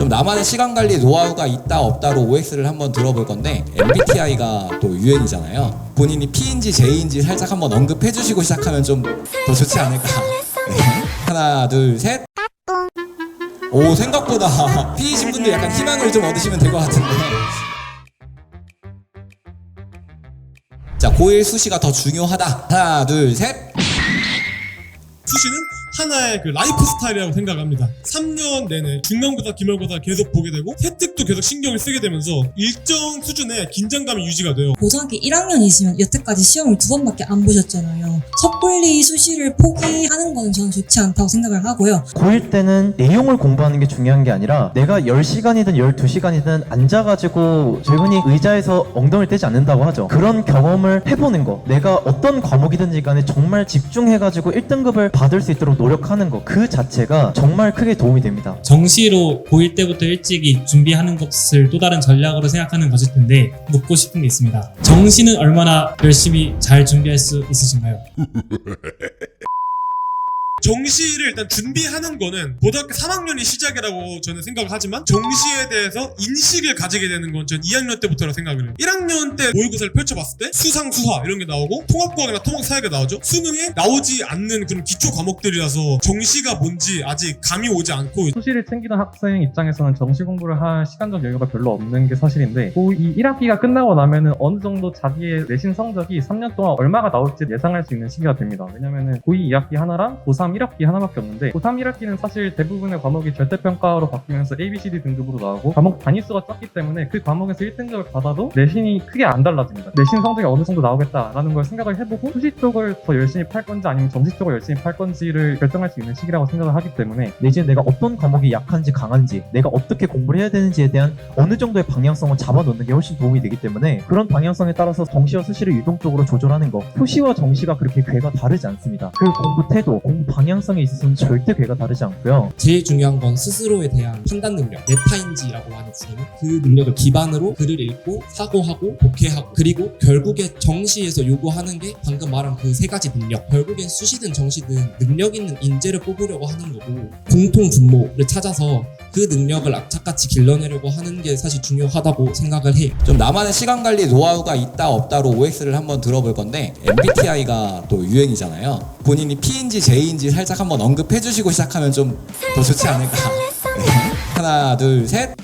좀 나만의 시간 관리 노하우가 있다 없다로 OX를 한번 들어볼 건데 MBTI가 또 유행이잖아요. 본인이 P인지 J인지 살짝 한번 언급해 주시고 시작하면 좀 더 좋지 않을까. 네. 하나, 둘, 셋. 오, 생각보다 P이신 분들 약간 희망을 좀 얻으시면 될 것 같은데. 자, 고1 수시가 더 중요하다. 하나, 둘, 셋. 수시는 하나의 그 라이프 스타일이라고 생각합니다. 3년 내내 중간고사, 기말고사 계속 보게 되고 혜택도 계속 신경을 쓰게 되면서 일정 수준의 긴장감이 유지가 돼요. 고등학교 1학년이시면 여태까지 시험을 두 번밖에 안 보셨잖아요. 섣불리 수시를 포기하는 거는 저는 좋지 않다고 생각을 하고요. 고1 때는 내용을 공부하는 게 중요한 게 아니라 내가 10시간이든 12시간이든 앉아가지고 흔히 의자에서 엉덩이를 떼지 않는다고 하죠. 그런 경험을 해보는 거. 내가 어떤 과목이든지 간에 정말 집중해가지고 1등급을 받을 수 있도록 노력 하는 거. 그 자체가 정말 크게 도움이 됩니다. 정시로 고1 때부터 일찍이 준비하는 것을 또 다른 전략으로 생각하는 것일 텐데 묻고 싶은 게 있습니다. 정시는 얼마나 열심히 잘 준비할 수 있으신가요? 정시를 일단 준비하는 거는 고등학교 3학년이 시작이라고 저는 생각을 하지만 정시에 대해서 인식을 가지게 되는 건 전 2학년 때부터라고 생각을 해요. 1학년 때 모의고사를 펼쳐봤을 때 수상, 수화 이런 게 나오고 통합과학이나 통합사회가 나오죠. 수능에 나오지 않는 그런 기초 과목들이라서 정시가 뭔지 아직 감이 오지 않고 수시를 챙기던 학생 입장에서는 정시 공부를 할 시간적 여유가 별로 없는 게 사실인데 고2 1학기가 끝나고 나면은 어느 정도 자기의 내신 성적이 3년 동안 얼마가 나올지 예상할 수 있는 시기가 됩니다. 왜냐면은 고2 2학기 하나랑 고3 1학기 하나밖에 없는데 고3 1학기는 사실 대부분의 과목이 절대평가로 바뀌면서 A, B, C, D 등급으로 나오고 과목 단위수가 적기 때문에 그 과목에서 1등급을 받아도 내신이 크게 안 달라집니다. 내신 성적이 어느 정도 나오겠다라는 걸 생각을 해보고 수시 쪽을 더 열심히 팔 건지 아니면 정시 쪽을 열심히 팔 건지를 결정할 수 있는 시기라고 생각을 하기 때문에 내지는 내가 어떤 과목이 약한지 강한지 내가 어떻게 공부를 해야 되는지에 대한 어느 정도의 방향성을 잡아놓는 게 훨씬 도움이 되기 때문에 그런 방향성에 따라서 정시와 수시를 유동적으로 조절하는 거 수시와 정시가 그렇게 궤가 다르지 않습니다 그 공부 태도, 공부 방향성에 있어서는 절대 궤가 다르지 않고요 제일 중요한 건 스스로에 대한 판단 능력, 메타인지라고 하는 주제는 그 능력을 기반으로 글을 읽고 사고하고 독해하고 그리고 결국에 정시에서 요구하는 게 방금 말한 그 세 가지 능력. 결국엔 수시든 정시든 능력 있는 인재를 뽑으려고 하는 거고 공통 분모를 찾아서 그 능력을 악착같이 길러내려고 하는 게 사실 중요하다고 생각을 해요. 좀 나만의 시간 관리 노하우가 있다 없다로 OX를 한번 들어볼 건데 MBTI가 또 유행이잖아요. 본인이 P인지 J인지 살짝 한번 언급해 주시고 시작하면 좀 더 좋지 않을까. 네. 하나, 둘, 셋.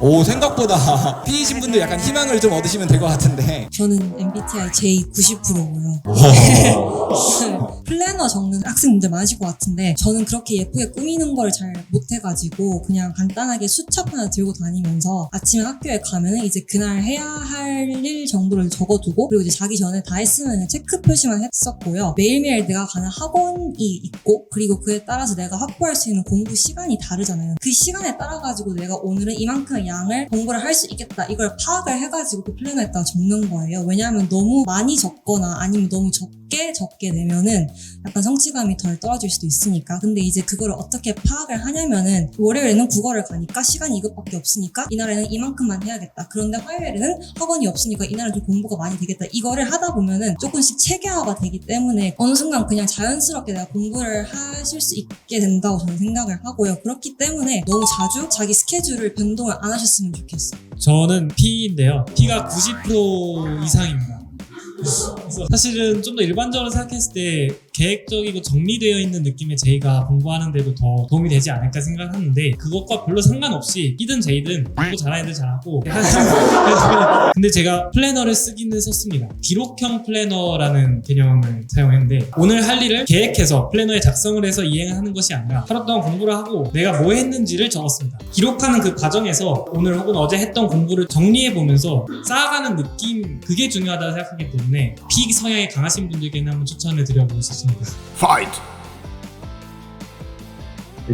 오, 생각보다 P이신 분들 약간 희망을 좀 얻으시면 될 것 같은데. 저는 MBTI J 90%고요. 플래너 적는 학생분들 많으실 것 같은데 저는 그렇게 예쁘게 꾸미는 걸 잘 못해가지고 그냥 간단하게 수첩 하나 들고 다니면서 아침에 학교에 가면은 이제 그날 해야 할 일 정도를 적어두고 그리고 이제 자기 전에 다 했으면 체크 표시만 했었고요. 매일매일 내가 가는 학원이 있고 그리고 그에 따라서 내가 확보할 수 있는 공부 시간이 다르잖아요. 그 시간에 따라 가지고 내가 오늘은 이만큼의 양을 공부를 할 수 있겠다 이걸 파악을 해가지고 그 플래너에다가 적는 거예요. 왜냐하면 너무 많이 적거나 아니면 너무 적 게 적게 내면은 약간 성취감이 덜 떨어질 수도 있으니까. 근데 이제 그거를 어떻게 파악을 하냐면은 월요일에는 국어를 가니까 시간이 이것밖에 없으니까 이날에는 이만큼만 해야겠다. 그런데 화요일에는 학원이 없으니까 이날은 좀 공부가 많이 되겠다. 이거를 하다 보면은 조금씩 체계화가 되기 때문에 어느 순간 그냥 자연스럽게 내가 공부를 하실 수 있게 된다고 저는 생각을 하고요. 그렇기 때문에 너무 자주 자기 스케줄을 변동을 안 하셨으면 좋겠어요. 저는 P인데요. P가 90% 이상입니다. 사실은 좀 더 일반적으로 생각했을 때 계획적이고 정리되어 있는 느낌의 J가 공부하는데도 더 도움이 되지 않을까 생각하는데 그것과 별로 상관없이 P든 J든 공부 잘하는 애들 잘하고 근데 제가 플래너를 쓰기는 썼습니다. 기록형 플래너라는 개념을 사용했는데 오늘 할 일을 계획해서 플래너에 작성을 해서 이행하는 것이 아니라 하루 동안 공부를 하고 내가 뭐 했는지를 적었습니다. 기록하는 그 과정에서 오늘 혹은 어제 했던 공부를 정리해 보면서 쌓아가는 느낌 그게 중요하다고 생각하기 때문에 P 성향이 강하신 분들께는 한번 추천을 드려보고 싶습니다. 근데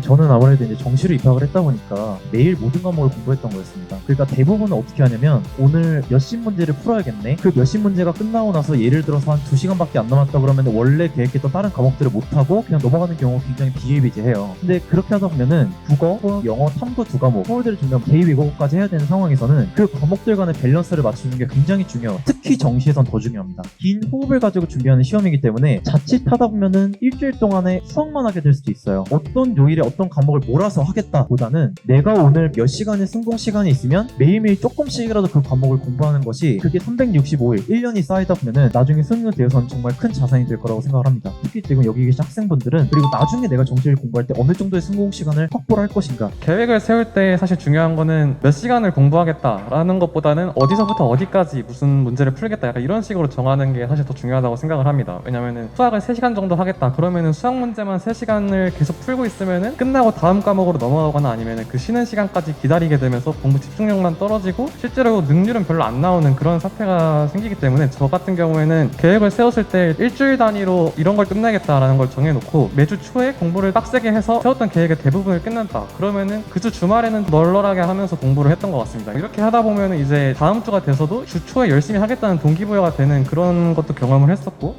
저는 아무래도 이제 정시로 입학을 했다 보니까 매일 모든 과목을 공부했던 거였습니다. 그러니까 대부분은 어떻게 하냐면 오늘 몇십 문제를 풀어야겠네. 그 몇십 문제가 끝나고 나서 예를 들어서 한 두 시간밖에 안 남았다 그러면 원래 계획했던 다른 과목들을 못 하고 그냥 넘어가는 경우가 굉장히 비일비재해요. 근데 그렇게 하다 보면은 국어, 영어, 탐구 두 과목, 서울대를 준비하면 제2외국어까지 해야 되는 상황에서는 그 과목들 간의 밸런스를 맞추는 게 굉장히 중요해요. 특히 정시에선 더 중요합니다. 긴 호흡을 가지고 준비하는 시험이기 때문에 자칫 하다 보면은 일주일 동안에 수학만 하게 될 수도 있어요. 어떤 요일에 어떤 과목을 몰아서 하겠다보다는 내가 오늘 몇 시간의 승공 시간이 있으면 매일매일 조금씩이라도 그 과목을 공부하는 것이 그게 365일 1년이 쌓이다 보면은 나중에 수능에 대해서는 정말 큰 자산이 될 거라고 생각을 합니다. 특히 지금 여기 계신 학생분들은 그리고 나중에 내가 정시를 공부할 때 어느 정도의 승공 시간을 확보를 할 것인가 계획을 세울 때 사실 중요한 거는 몇 시간을 공부하겠다라는 것보다는 어디서부터 어디까지 무슨 문제를 풀겠다 약간 이런 식으로 정하는 게 사실 더 중요하다고 생각을 합니다. 왜냐면은 수학을 3시간 정도 하겠다 그러면은 수학 문제만 3시간을 계속 풀고 있으면은 끝나고 다음 과목으로 넘어가거나 아니면은 그 쉬는 시간까지 기다리게 되면서 공부 집중력만 떨어지고 실제로 능률은 별로 안 나오는 그런 사태가 생기기 때문에 저 같은 경우에는 계획을 세웠을 때 일주일 단위로 이런 걸 끝내겠다라는 걸 정해놓고 매주 초에 공부를 빡세게 해서 세웠던 계획의 대부분을 끝낸다. 그러면은 그 주 주말에는 널널하게 하면서 공부를 했던 것 같습니다. 이렇게 하다 보면은 이제 다음 주가 돼서도 주 초에 열심히 하겠다는 동기부여가 되는 그런 것도 경험을 했었고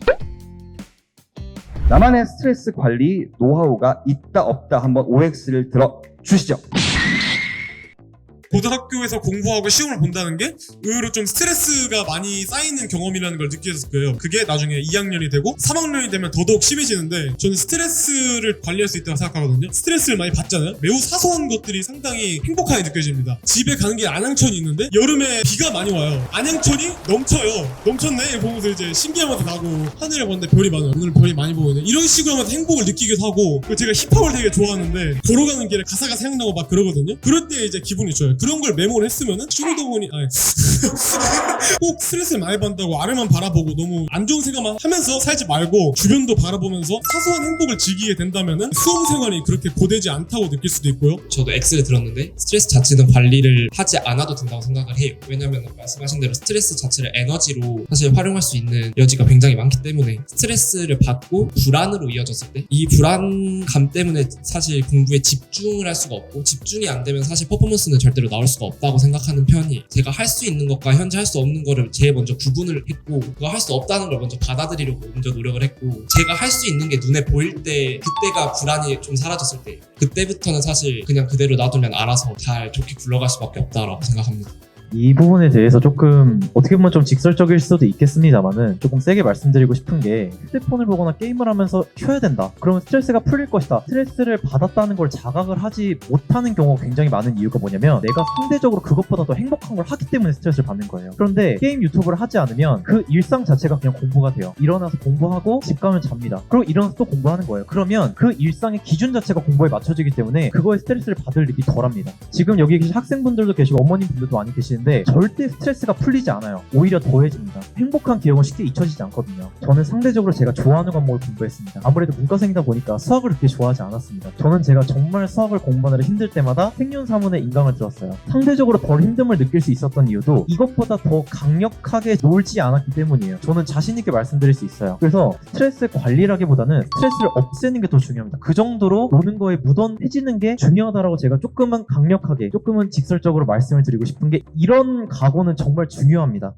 나만의 스트레스 관리 노하우가 있다 없다 한번 OX를 들어 주시죠. 고등학교에서 공부하고 시험을 본다는 게 의외로 좀 스트레스가 많이 쌓이는 경험이라는 걸 느꼈을 거예요. 그게 나중에 2학년이 되고 3학년이 되면 더더욱 심해지는데 저는 스트레스를 관리할 수 있다고 생각하거든요. 스트레스를 많이 받잖아요. 매우 사소한 것들이 상당히 행복하게 느껴집니다. 집에 가는 길 안양천이 있는데 여름에 비가 많이 와요. 안양천이 넘쳐요. 넘쳤네 보면서 이제 신기하면서 가고 하늘을 보는데 별이 많아요. 오늘 별이 많이 보이네. 이런 식으로 하면서 행복을 느끼기도 하고 제가 힙합을 되게 좋아하는데 걸어가는 길에 가사가 생각나고 막 그러거든요. 그럴 때 이제 기분이 좋아요. 그런 걸 메모를 했으면은 슈리더분이 아니 꼭 스트레스를 많이 받는다고 아래만 바라보고 너무 안 좋은 생각만 하면서 살지 말고 주변도 바라보면서 사소한 행복을 즐기게 된다면은 수험 생활이 그렇게 고되지 않다고 느낄 수도 있고요. 저도 X를 들었는데 스트레스 자체는 관리를 하지 않아도 된다고 생각을 해요. 왜냐면 말씀하신 대로 스트레스 자체를 에너지로 사실 활용할 수 있는 여지가 굉장히 많기 때문에 스트레스를 받고 불안으로 이어졌을 때 이 불안감 때문에 사실 공부에 집중을 할 수가 없고 집중이 안 되면 사실 퍼포먼스는 절대로 나올 수가 없다고 생각하는 편이 제가 할 수 있는 것과 현재 할 수 없는 거를 제일 먼저 구분을 했고 그거 할 수 없다는 걸 먼저 받아들이려고 먼저 노력을 했고 제가 할 수 있는 게 눈에 보일 때 그때가 불안이 좀 사라졌을 때 그때부터는 사실 그냥 그대로 놔두면 알아서 잘 좋게 굴러갈 수밖에 없다라고 생각합니다. 이 부분에 대해서 조금 어떻게 보면 좀 직설적일 수도 있겠습니다만은 조금 세게 말씀드리고 싶은 게 휴대폰을 보거나 게임을 하면서 쉬어야 된다. 그러면 스트레스가 풀릴 것이다. 스트레스를 받았다는 걸 자각을 하지 못하는 경우가 굉장히 많은 이유가 뭐냐면 내가 상대적으로 그것보다 더 행복한 걸 하기 때문에 스트레스를 받는 거예요. 그런데 게임 유튜브를 하지 않으면 그 일상 자체가 그냥 공부가 돼요. 일어나서 공부하고 집 가면 잡니다. 그리고 일어나서 또 공부하는 거예요. 그러면 그 일상의 기준 자체가 공부에 맞춰지기 때문에 그거에 스트레스를 받을 일이 덜합니다. 지금 여기 계신 학생분들도 계시고 어머님 분들도 많이 계시는 데 절대 스트레스가 풀리지 않아요. 오히려 더해집니다. 행복한 기억은 쉽게 잊혀지지 않거든요. 저는 상대적으로 제가 좋아하는 과목을 공부했습니다. 아무래도 문과생이다 보니까 수학을 그렇게 좋아하지 않았습니다. 저는 제가 정말 수학을 공부하느라 힘들 때마다 생윤사문에 인강을 들었어요. 상대적으로 덜 힘듦을 느낄 수 있었던 이유도 이것보다 더 강력하게 놀지 않았기 때문이에요. 저는 자신있게 말씀드릴 수 있어요. 그래서 스트레스 관리라기보다는 스트레스를 없애는 게 더 중요합니다. 그 정도로 노는 거에 무던해지는 게 중요하다라고 제가 조금은 강력하게, 조금은 직설적으로 말씀을 드리고 싶은 게 이런 각오는 정말 중요합니다.